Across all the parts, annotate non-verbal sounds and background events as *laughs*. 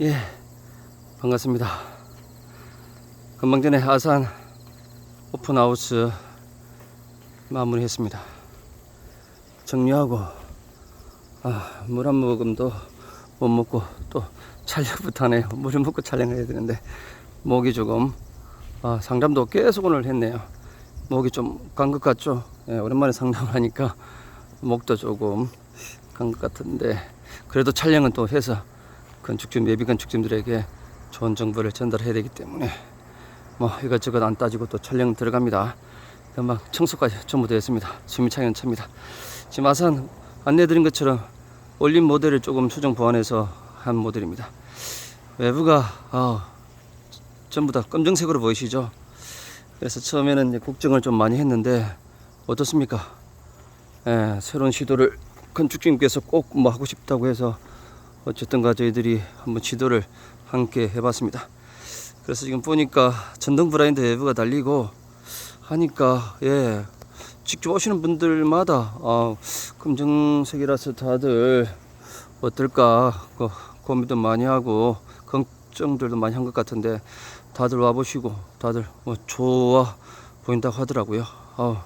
예, 반갑습니다. 금방 전에 아산 오픈하우스 마무리했습니다. 정리하고 아, 물 한 모금도 못 먹고 또 촬영부터 하네요. 물을 먹고 촬영해야 되는데 목이 조금 아, 상담도 계속 오늘 했네요. 목이 좀 간 것 같죠? 예, 오랜만에 상담을 하니까 목도 조금 간 것 같은데 그래도 촬영은 또 해서 건축주 예비 건축주들에게 좋은 정보를 전달해야 되기 때문에 뭐 이것저것 안 따지고 또 촬영 들어갑니다. 금방 청소까지 전부 되었습니다. 차면 찹니다. 지금 아산 안내드린 것처럼 올린 모델을 조금 수정 보완해서 한 모델입니다. 외부가 아, 전부 다 검정색으로 보이시죠? 그래서 처음에는 걱정을 좀 많이 했는데 어떻습니까? 예, 새로운 시도를 건축주님께서 꼭 뭐 하고 싶다고 해서 어쨌든가 저희들이 한번 지도를 함께 해봤습니다. 그래서 지금 보니까 전동 브라인드 외부가 달리고 하니까 예 직접 오시는 분들마다 아, 검정색이라서 다들 어떨까 그 고민도 많이 하고 걱정들도 많이 한 것 같은데 다들 와보시고 다들 뭐 좋아 보인다고 하더라고요. 아,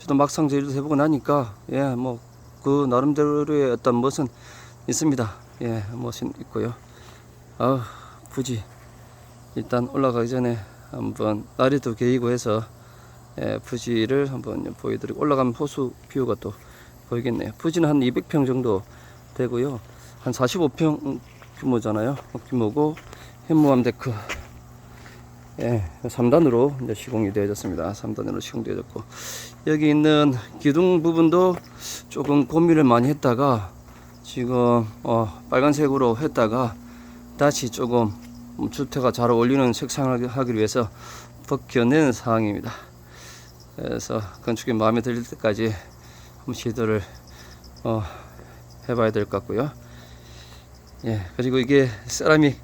저도 막상 제주도 해보고 나니까 예 뭐 그 나름대로의 어떤 멋은 있습니다. 예 멋은 있고요. 아 굳이 일단 올라가기 전에 한번 날이 또 개이고 해서 예, 부지를 한번 보여드리고 올라가면 호수 뷰가 또 보이겠네요. 부지는 한 200평 정도 되고요. 한 45평 규모잖아요. 규모고 현무암 데크 예, 3단으로 이제 시공이 되어졌습니다. 3단으로 시공되어졌고 여기 있는 기둥 부분도 조금 고민을 많이 했다가 지금 어, 빨간색으로 했다가 다시 조금 주택가 잘 어울리는 색상을 하기 위해서 벗겨낸 상황입니다. 그래서 건축이 마음에 들 때까지 한번 시도를 어, 해봐야 될 것 같고요. 예, 그리고 이게 세라믹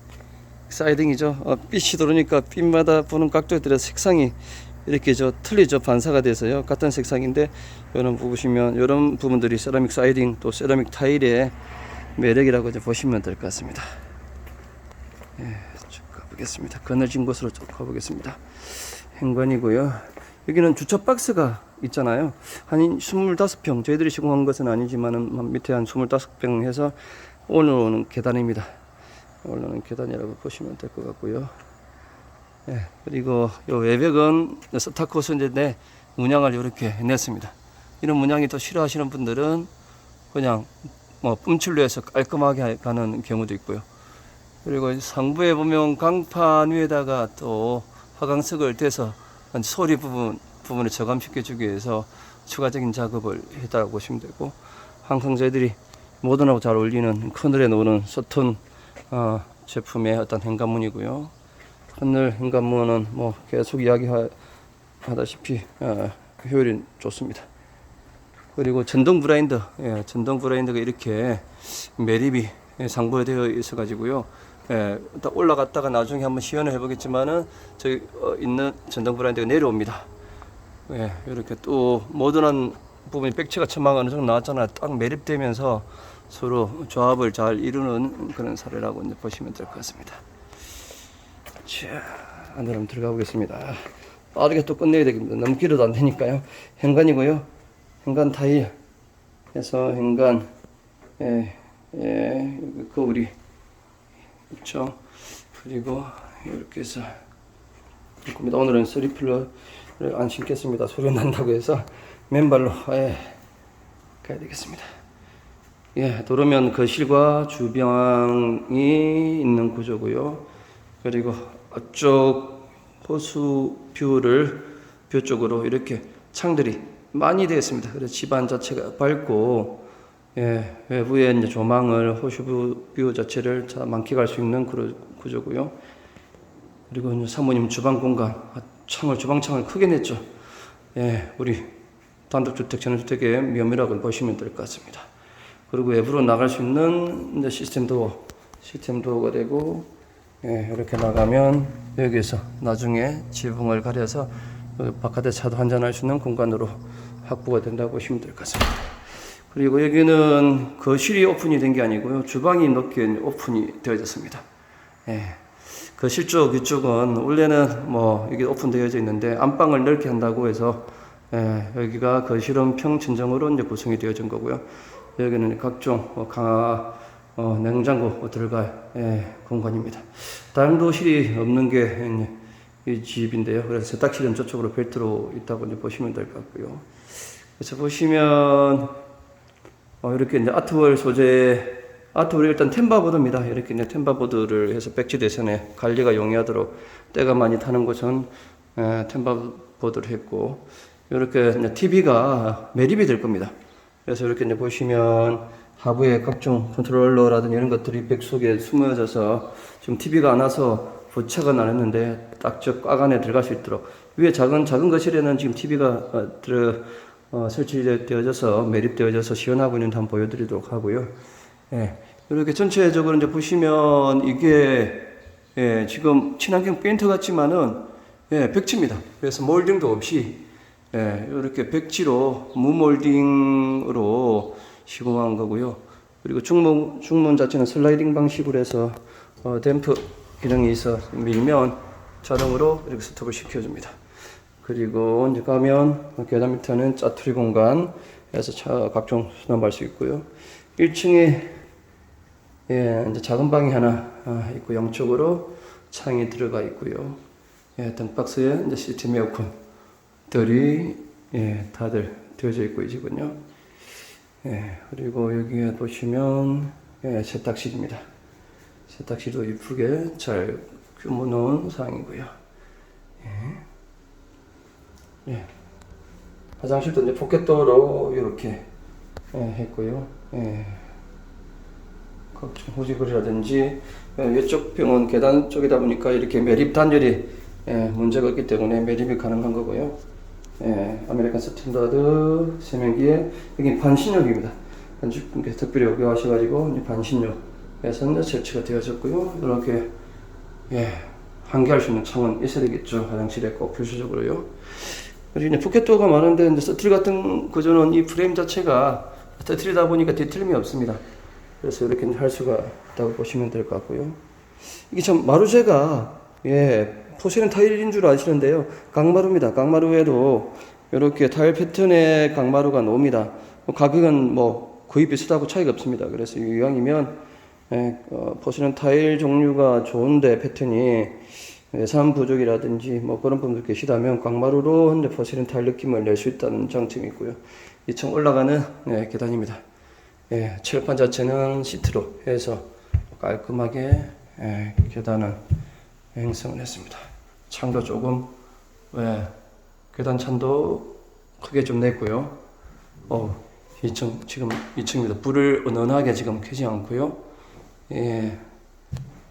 사이딩이죠. 어, 빛이 들어오니까 빛마다 보는 각도에 따라 색상이 이렇게 저 틀리죠. 반사가 돼서요. 같은 색상인데 이런 보시면 이런 부분들이 세라믹 사이딩 또 세라믹 타일의 매력이라고 이제 보시면 될 것 같습니다. 예, 쭉 가보겠습니다. 그늘진 곳으로 쭉 가보겠습니다. 행관이고요. 여기는 주차 박스가 있잖아요. 한 25평. 저희들이 시공한 것은 아니지만은 한 밑에 한 25평 해서 올라오는 계단입니다. 올라오는 계단이라고 보시면 될 것 같고요. 예, 그리고 요 외벽은 스타코스인데 문양을 이렇게 냈습니다. 이런 문양이 또 싫어하시는 분들은 그냥 뭐 뿜칠로 해서 깔끔하게 가는 경우도 있고요. 그리고 상부에 보면 강판 위에다가 또 화강석을 떼서 소리 부분 부분을 저감시켜 주기 위해서 추가적인 작업을 했다고 보시면 되고 항상 저희들이 모던하고 잘 어울리는 커널에 놓는 소톤 어, 제품의 어떤 현관문이고요. 커널 현관문은 뭐 계속 이야기하다시피 어, 효율이 좋습니다. 그리고 전동 브라인드, 예, 전동 브라인드가 이렇게 매립이 상부에 되어 있어 가지고요. 예, 딱 올라갔다가 나중에 한번 시연을 해보겠지만은 저기 어, 있는 전동 브라인드가 내려옵니다. 예, 이렇게 또 모던한 부분이 백체가 천막 어느 정도 나왔잖아요. 딱 매립되면서 서로 조합을 잘 이루는 그런 사례라고 이제 보시면 될 것 같습니다. 자, 안으로 한번 들어가 보겠습니다. 빠르게 또 끝내야 되겠습니다. 너무 길어도 안 되니까요. 현관이고요. 현관 타일 해서 현관, 예, 예, 거울이 있죠. 그리고 이렇게 해서 겁니다. 오늘은 쓰리필러를 안 신겠습니다. 소리 난다고 해서 맨발로 예, 가야 되겠습니다. 예, 도로면 거실과 주방이 있는 구조고요. 그리고 앞 쪽 호수 뷰를 뷰 쪽으로 이렇게 창들이 많이 되어 있습니다. 그래서 집안 자체가 밝고 예, 이제 조망을 호수 뷰 자체를 자 만끽할 수 있는 그런 구조고요. 그리고 사모님 주방 공간 아, 창을 주방 창을 크게 냈죠. 예, 우리 단독주택 전원주택의 면밀하게 보시면 될 것 같습니다. 그리고 외부로 나갈 수 있는 시스템 도어, 시스템 도어가 되고 예, 이렇게 나가면 여기서 나중에 지붕을 가려서 그 바깥에 차도 한잔할 수 있는 공간으로 확보가 된다고 보시면 될 것 같습니다. 그리고 여기는 거실이 오픈이 된 게 아니고요. 주방이 높게 오픈이 되어졌습니다. 예. 거실 쪽 이쪽은 원래는 뭐 이게 오픈되어져 있는데 안방을 넓게 한다고 해서 예, 여기가 거실은 평진정으로 이제 구성이 되어진 거고요. 여기는 각종 뭐 강화 어, 냉장고 들어갈 예, 공간입니다. 다른 도실이 없는 게 이 집인데요. 그래서 세탁실은 저쪽으로 별도로 있다고 이제 보시면 될 것 같고요. 그래서 보시면 어, 이렇게 이제 아트월 소재 아트월이 일단 템바보드입니다. 이렇게 이제 템바보드를 해서 백지 대선에 관리가 용이하도록 때가 많이 타는 곳은 에, 템바보드를 했고 이렇게 이제 TV가 매립이 될 겁니다. 그래서 이렇게 이제 보시면 하부에 각종 컨트롤러라든지 이런 것들이 백 속에 숨어져서 지금 TV가 안 와서 부착은 안 했는데 딱 저 꽉 안에 들어갈 수 있도록 위에 작은 작은 거실에는 지금 TV가 어, 들어 어, 설치되어져서 매립되어져서 시연하고 있는데 한번 보여드리도록 하고요. 예, 이렇게 전체적으로 이제 보시면 이게 예, 지금 친환경 페인트 같지만은 예, 백지입니다. 그래서 몰딩도 없이 예, 이렇게 백지로 무몰딩으로 시공한 거고요. 그리고 중문 중문 자체는 슬라이딩 방식으로 해서 어, 댐프 기능이 있어 밀면 자동으로 이렇게 스톱을 시켜줍니다. 그리고 이제 가면 계단 밑에는 짜투리 공간에서 차 각종 수납할 수 있고요. 1층에 예, 이제 작은 방이 하나 아, 있고 양쪽으로 창이 들어가 있고요. 예, 등박스에 이제 시스템 에어컨들이 예, 다들 되어져 있고 이 집은요. 예, 그리고 여기에 보시면 예, 세탁실입니다. 세탁실도 이쁘게 잘 규모 놓은 상이고요. 예. 예. 화장실도 이제 포켓도어로 이렇게 예, 했고요. 예. 각종 호지글이라든지 예, 이쪽 병은 계단 쪽이다 보니까 이렇게 매립 단열이 예, 문제가 없기 때문에 매립이 가능한 거고요. 예, 아메리칸 스탠다드 세면기에 여기 반신욕입니다. 건축분께 특별히 요구하셔가지고 이제 반신욕에서 설치가 되어졌고요. 이렇게 예, 환기할 수 있는 창은 있어야 되겠죠. 화장실에 꼭 필수적으로요. 그리고 이제 포켓도어가 많은데 이제 서틀 같은 구조는 이 프레임 자체가 터트리다 보니까 뒤틀림이 없습니다. 그래서 이렇게 할 수가 있다고 보시면 될 것 같고요. 이게 참 마루제가 예 포세는 타일인 줄 아시는데요. 강마루입니다. 강마루에도 이렇게 타일 패턴의 강마루가 나옵니다. 뭐 가격은 뭐 거의 비슷하고 차이가 없습니다. 그래서 이왕이면 예, 어, 포세는 타일 종류가 좋은데 패턴이 예산 부족이라든지 뭐 그런 분들 계시다면 강마루로 현재 포세는 타일 느낌을 낼 수 있다는 장점이 있고요. 2층 올라가는 예, 계단입니다. 예, 칠판 자체는 시트로 해서 깔끔하게 예, 계단을 형성을 했습니다. 창도 조금 예, 계단 찬도 크게 좀 냈고요. 어, 2층 지금 2층입니다. 불을 은은하게 지금 켜지 않고요. 예,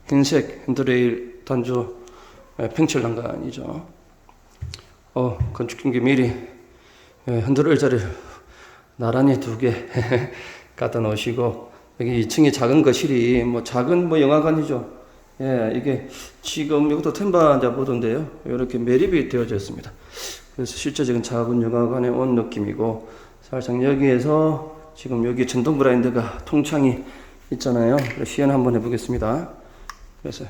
흰색 핸드레일 단조 예, 팽칠 난간이죠. 어, 건축경기 미리 예, 핸들 의자를 나란히 두 개 *laughs* 갖다 놓으시고 여기 2층에 작은 거실이 뭐 작은 뭐 영화관이죠. 예, 이게 지금 이것도 템바 보던데요. 이렇게 매립이 되어져 있습니다. 그래서 실제적인 작은 영화관에 온 느낌이고 살짝 여기에서 지금 여기 전동 브라인드가 통창이 있잖아요. 그래서 시연 한번 해보겠습니다. 그래서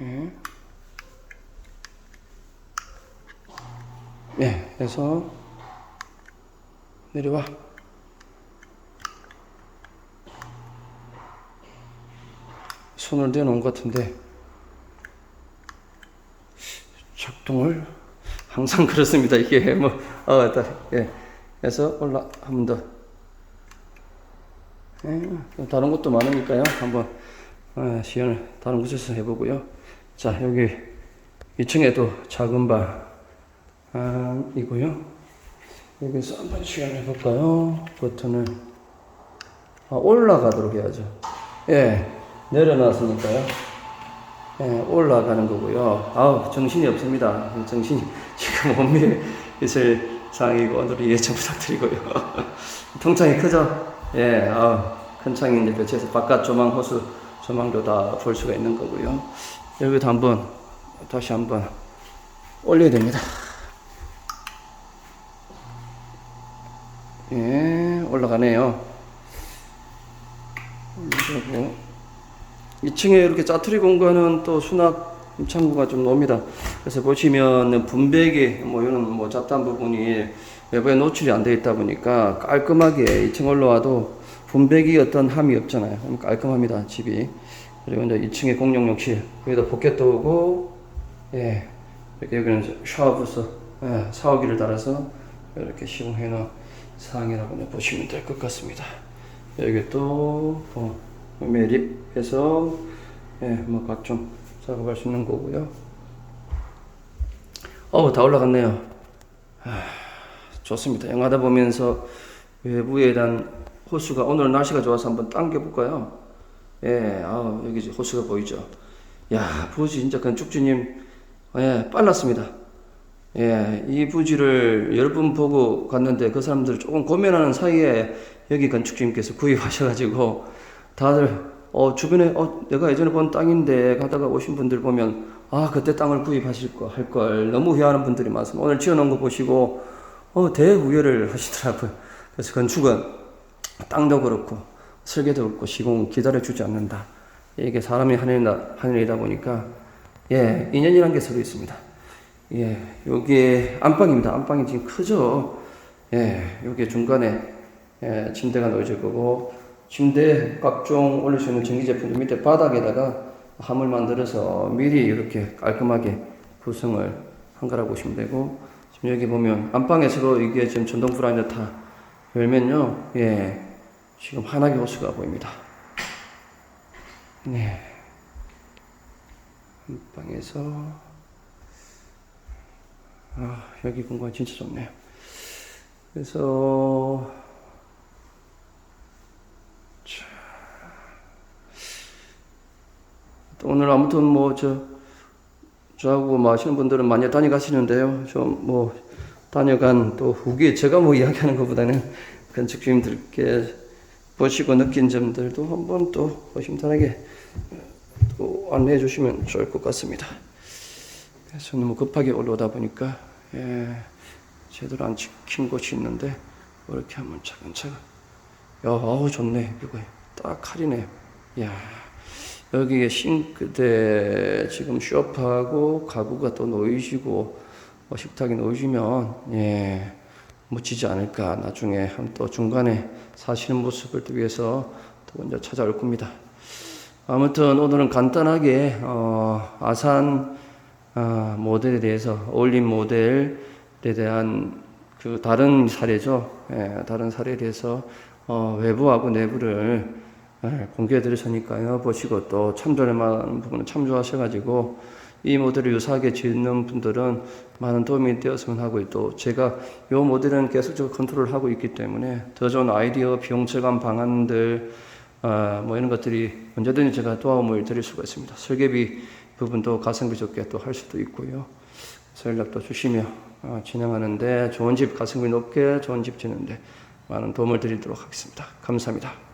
예. 예, 해서 내려와. 손을 대놓은 것 같은데 작동을 항상 *laughs* 그렇습니다. 이게 뭐 어, 다, 예. 해서 올라 한 번 더. 예, 다른 것도 많으니까요. 한번 어, 시연을 다른 곳에서 해보고요. 자 여기 2층에도 작은 방이고요. 여기서 한번 시연해 볼까요? 버튼을 아, 올라가도록 해야죠. 예, 내려놨으니까요. 예, 올라가는 거고요. 아우, 정신이 없습니다. 정신이 지금 *laughs* 원미에 있을 상황이고, 오늘 이해 좀 부탁드리고요. *laughs* 통창이 크죠? 예, 아우, 큰 창이 이제 배치해서 바깥 조망, 호수 조망도 다 볼 수가 있는 거고요. 여기도 한번, 다시 한번 올려야 됩니다. 예, 올라가네요. 올리고 2층에 이렇게 짜투리 공간은 또 수납 창구가 좀 놉니다. 그래서 보시면 분배기 뭐 이런 뭐 잡다한 부분이 외부에 노출이 안돼 있다 보니까 깔끔하게 2층 올라와도 분배기 어떤 함이 없잖아요. 깔끔합니다 집이. 그리고 이제 2층에 공용 욕실 여기다 포켓도 오고 예 이렇게 여기는 샤워부스 예, 샤워기를 달아서 이렇게 시공해 놓은 상이라고 이제 보시면 될 것 같습니다. 여기 또 어, 매립해서 예, 뭐 각종 작업할 수 있는 거고요. 어우 다 올라갔네요. 아, 좋습니다. 영화다 보면서 외부에 대한 호수가 오늘 날씨가 좋아서 한번 당겨 볼까요? 예, 아 여기 호수가 보이죠. 야 부지 진짜 건축주님 예 빨랐습니다. 예, 이 부지를 여러 분 보고 갔는데 그 사람들 조금 고민하는 사이에 여기 건축주님께서 구입하셔가지고 다들 어 주변에 어 내가 예전에 본 땅인데 가다가 오신 분들 보면 아 그때 땅을 구입하실 거 할 걸 너무 후회하는 분들이 많습니다. 오늘 지어놓은 거 보시고 어 대후회를 하시더라고요. 그래서 건축은 땅도 그렇고 설계도 그렇고 시공 기다려주지 않는다. 이게 사람이 하는 일- 하는 일이다 보니까 예 인연이라는 게 서로 있습니다. 예, 여기에 안방입니다. 안방이 지금 크죠? 예, 여기 중간에 예, 침대가 놓여질 거고, 침대 각종 올릴 수 있는 전기 제품들 밑에 바닥에다가 함을 만들어서 미리 이렇게 깔끔하게 구성을 한 거라고 보시면 되고, 지금 여기 보면 안방에서도 이게 지금 전동 브라인드 다 열면요, 예, 지금 환하게 호수가 보입니다. 네. 안방에서 아, 여기 공간 진짜 좋네요. 그래서 또 오늘 아무튼 뭐 저 저하고 뭐 아시는 분들은 많이 다녀가시는데요. 좀 뭐 다녀간 또 후기 제가 뭐 이야기하는 것보다는 건축주님들께 보시고 느낀 점들도 한번 또 허심탄회하게 또 안내해 주시면 좋을 것 같습니다. 그래서 너무 급하게 올라오다 보니까 예, 제대로 안 지킨 곳이 있는데 뭐 이렇게 하면 차근차근 야 어우 좋네 이거 딱 칼이네 야 여기에 싱크대 지금 쇼파하고 가구가 또 놓이시고 뭐 식탁이 놓이시면 예 묻히지 않을까 나중에 한 또 중간에 사시는 모습을 또 위해서 또 먼저 찾아올 겁니다. 아무튼 오늘은 간단하게 어, 아산 아, 모델에 대해서 어울림 모델에 대한 그 다른 사례죠. 예, 다른 사례에 대해서 어, 외부하고 내부를 예, 공개해 드렸으니까요. 보시고 또 참조할 만한 부분은 참조하셔가지고 이 모델을 유사하게 짓는 분들은 많은 도움이 되었으면 하고 또 제가 이 모델은 계속적으로 컨트롤을 하고 있기 때문에 더 좋은 아이디어, 비용 절감 방안들 아, 뭐 이런 것들이 언제든지 제가 도움을 드릴 수가 있습니다. 설계비 부분도 가성비 좋게 또 할 수도 있고요. 그래서 연락도 주시며 어, 진행하는데 좋은 집 가성비 높게 좋은 집 짓는데 많은 도움을 드리도록 하겠습니다. 감사합니다.